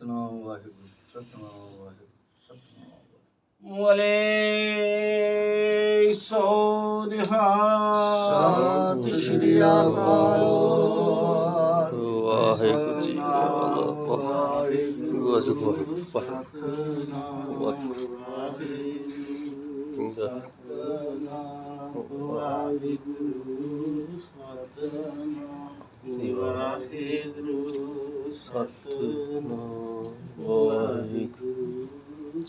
ਸਤਨਾਮ ਵਾਹਿਗੁਰੂ ਸਤਨਾਮ ਵਾਹਿਗੁਰੂ ਸਤਨਾਮ ਮਲੇ ਸੋ ਨਿਹਾਲ ਸਤਿ ਸ਼੍ਰੀ ਅਕਾਲ। ਵਾਹਿਗੁਰੂ ਜੀ ਕਾ ਖਾਲਸਾ। ਵਾਹਿਗੁਰੂ ਜੀ ਕੀ ਫਤਿਹ ਸਤਨਾਮ ਵਾਹਿਗੁਰੂ ਸਤਨਾਮ ਵਾਹਿਗੁਰੂ।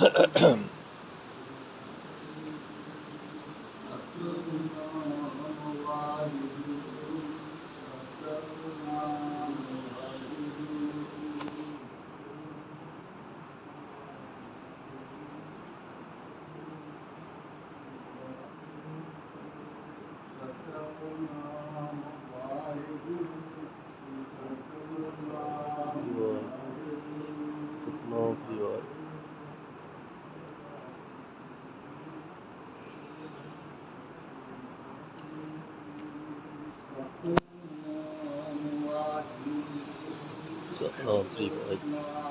咳咳 ਸਤਨਾਮ ਸ੍ਰੀ ਵਾਹਿਗੁਰੂ ਵਾਹਿਗੁਰੂ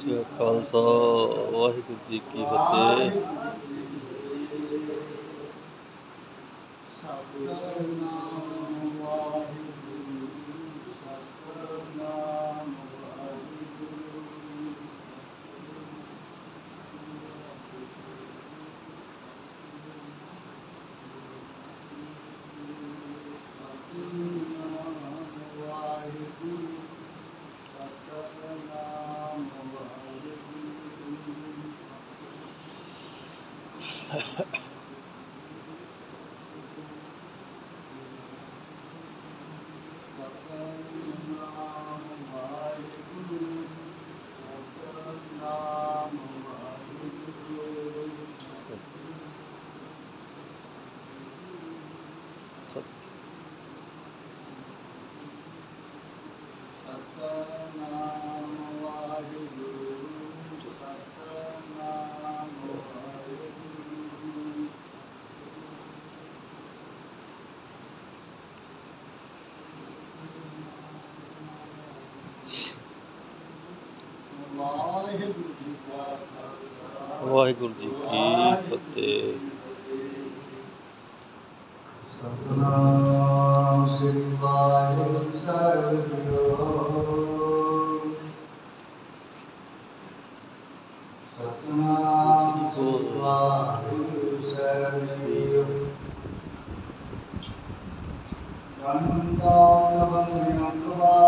ਜੀ ਕਾ ਖਾਲਸਾ ਵਾਹਿਗੁਰੂ ਜੀ ਕੀ ਫਤਿਹ। ਸਤ ਵਾਹਿਗੁਰੂ ਵਾਹਿਗੁਰੂ ਜੀ ਕੀ ਫਤਿਹ। ਸਤਨਾਮ ਸ੍ਰੀ ਵਾਹਿਗੁਰੂ ਸਰਬੋ ਸਤਨਾਮ ਸ੍ਰੀ ਵਾਹਿਗੁਰੂ। ਸਰਬੋ ਗੰਗਾ ਕਵਨ ਅੰਕਵਾ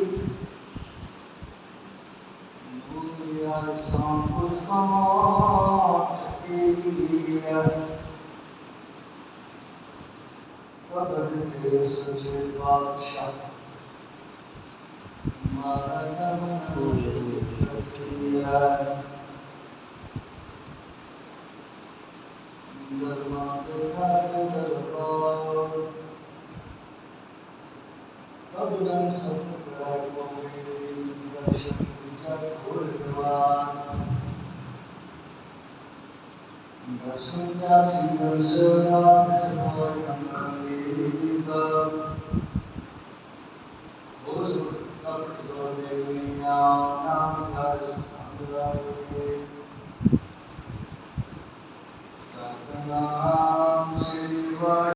görürsün seni padişah. Thank you. 那是年轻时候的模样的一个。